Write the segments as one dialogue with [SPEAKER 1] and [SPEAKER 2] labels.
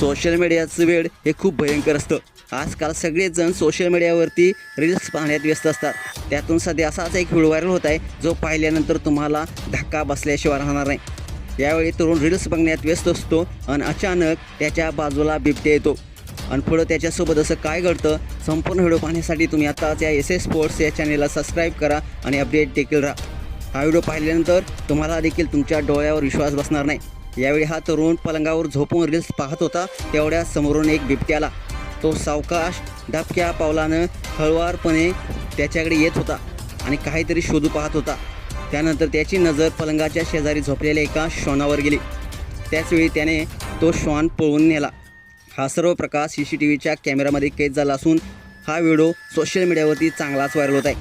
[SPEAKER 1] Social मीडियाचं वेळ हे खूप भयंकर असतं. आजकाल सगळेजण सोशल मीडियावरती रील्स पाहण्यात व्यस्त असतात. त्यातून सध्या असाच एक व्हिडिओ व्हायरल होत आहे जो पाहिल्यानंतर तुम्हाला धक्का बसल्याशिवाय राहणार नाही. यावेळी तरुण रील्स बघण्यात व्यस्त असतो आणि अचानक त्याच्या बाजूला बिबट्या येतो. आणि पुढं त्याच्यासोबत असं काय घडतं संपूर्ण व्हिडिओ पाहण्यासाठी तुम्ही आताच या एस एस स्पोर्ट्स या चॅनेलला सबस्क्राईब करा आणि अपडेट देखील राहा. हा व्हिडिओ पाहिल्यानंतर तुम्हाला देखील तुमच्या डोळ्यावर विश्वास बसणार नाही. यावेळी हा तरुण पलंगावर झोपून रील्स पाहत होता. तेवढ्या समोरून एक बिबट्या आला. तो सावकाश दबक्या पावलानं हळवारपणे त्याच्याकडे येत होता आणि काहीतरी शोधू पाहत होता. त्यानंतर त्याची नजर पलंगाच्या शेजारी झोपलेल्या एका श्वानावर गेली. त्याचवेळी त्याने तो श्वान पळवून नेला. हा सर्व प्रकार सी सी टी व्हीच्या कॅमेरामध्ये कैद झाला असून हा व्हिडिओ सोशल मीडियावरती चांगलाच व्हायरल होत आहे.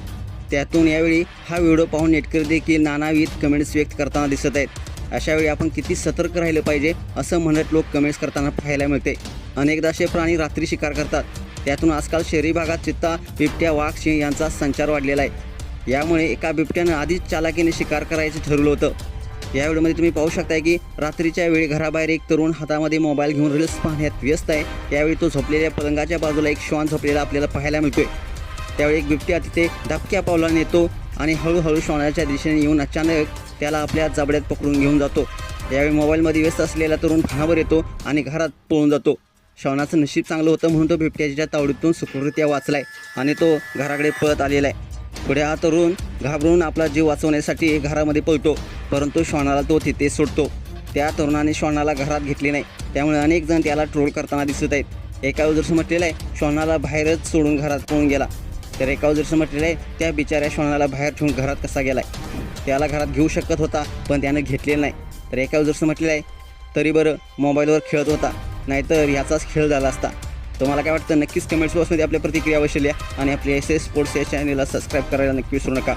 [SPEAKER 1] त्यातून यावेळी हा व्हिडिओ पाहून नेटकरी देखील नानाविध कमेंट्स व्यक्त करताना दिसत आहेत. अशावेळी आपण किती सतर्क राहिलं पाहिजे असं म्हणत लोक कमेंट्स करताना पाहायला मिळते. अनेकदा असे प्राणी रात्री शिकार करतात. त्यातून आजकाल शहरी भागात चित्ता बिबट्या वाघ सिंह यांचा संचार वाढलेला आहे. यामुळे एका बिबट्यानं आधीच चालाकीने शिकार करायचं ठरवलं होतं. या व्हिडिओमध्ये तुम्ही पाहू शकताय की रात्रीच्या वेळी घराबाहेर एक तरुण हातामध्ये मोबाईल घेऊन रील्स पाहण्यात व्यस्त आहे. यावेळी तो झोपलेल्या पलंगाच्या बाजूला एक श्वान झोपलेला आपल्याला पाहायला मिळतोय. त्यावेळी एक बिबट्या तिथे धबक्या पावलाने येतो आणि हळूहळू श्वानाच्या दिशेने येऊन अचानक त्याला आपल्या जबड्यात पकडून घेऊन जातो. यावेळी मोबाईलमध्ये व्यस्त असलेला तरुण घरावर येतो आणि घरात पळून जातो. श्वानाचं नशीब चांगलं होतं म्हणून तो बिबट्याच्या तावडीतून सुखरित्या वाचलाय आणि तो घराकडे पळत आलेला आहे. पुढे हा तरुण घाबरून आपला जीव वाचवण्यासाठी घरामध्ये पळतो परंतु श्वानाला तो तिथे सोडतो. त्या तरुणाने श्वानाला घरात घेतले नाही. त्यामुळे अनेक जण त्याला ट्रोल करताना दिसत आहेत. एका जसं म्हटलेलं आहे श्वानाला बाहेरच सोडून घरात पळून गेला. तर एका जर म्हटलेलं आहे त्या बिचाऱ्या श्वानाला बाहेर ठेवून घरात कसा गेलाय? त्याला घरात घेऊ शकत होता पण त्यानं घेतलेलं नाही. तर एका जर म्हटलेलं आहे तरी बरं मोबाईलवर खेळत होता नाहीतर याचाच खेळ झाला असता. तुम्हाला काय वाटतं? नक्कीच कमेंट्स बॉक्समध्ये आपल्या प्रतिक्रिया अवश्य लिहा आणि आपल्या एस एस स्पोर्ट्स या चॅनलला सबस्क्राईब करायला नक्की विसरू नका.